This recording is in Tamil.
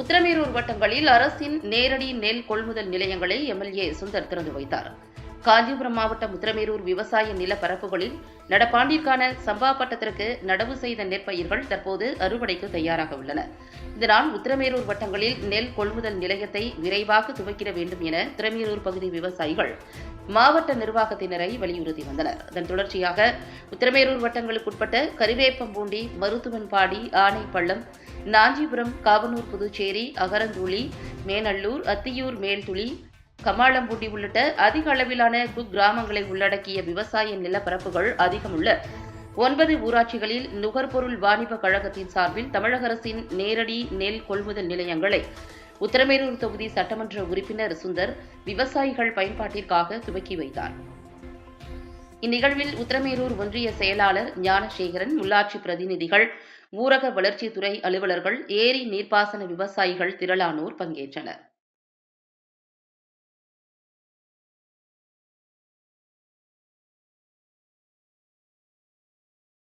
உத்தரமேரூர் வட்டங்களில் அரசின் நேரடி நெல் கொள்முதல் நிலையங்களை எம்எல்ஏ சுந்தர் திறந்து வைத்தார். காஞ்சிபுரம் மாவட்டம் உத்தரமேரூர் விவசாய நிலப்பரப்புகளில் நடப்பாண்டிற்கான சம்பா பட்டத்திற்கு நடவு செய்த நெற்பயிர்கள் தற்போது அறுவடைக்கு தயாராக உள்ளன. இதனால் உத்தரமேரூர் வட்டங்களில் நெல் கொள்முதல் நிலையத்தை விரைவாக துவக்கிட வேண்டும் என உத்தரமேரூர் பகுதி விவசாயிகள் மாவட்ட நிர்வாகத்தினரை வலியுறுத்தி வந்தனர். அதன் தொடர்ச்சியாக உத்திரமேரூர் வட்டங்களுக்குட்பட்ட கருவேப்பம்பூண்டி மருத்துவன்பாடி ஆனைப்பள்ளம் நாஞ்சிபுரம் காவனூர் புதுச்சேரி அகரந்தூளி மேனல்லூர் அத்தியூர் மேல்துளி கமாளம்பூண்டி உள்ளிட்ட அதிக அளவிலான குக்கிராமங்களை உள்ளடக்கிய விவசாய நிலப்பரப்புகள் அதிகமுள்ள ஒன்பது ஊராட்சிகளில் நுகர்பொருள் வாணிப கழகத்தின் சார்பில் தமிழக அரசின் நேரடி நெல் கொள்முதல் நிலையங்களை உத்தரமேரூர் தொகுதி சட்டமன்ற உறுப்பினர் சுந்தர் விவசாயிகள் பயன்பாட்டிற்காக துவக்கி வைத்தார். இந்நிகழ்வில் உத்தரமேரூர் ஒன்றிய செயலாளர் ஞானசேகரன் உள்ளாட்சி பிரதிநிதிகள் ஊரக வளர்ச்சித்துறை அலுவலர்கள் ஏரி நீர்ப்பாசன விவசாயிகள் திரளானோர் பங்கேற்றனர்.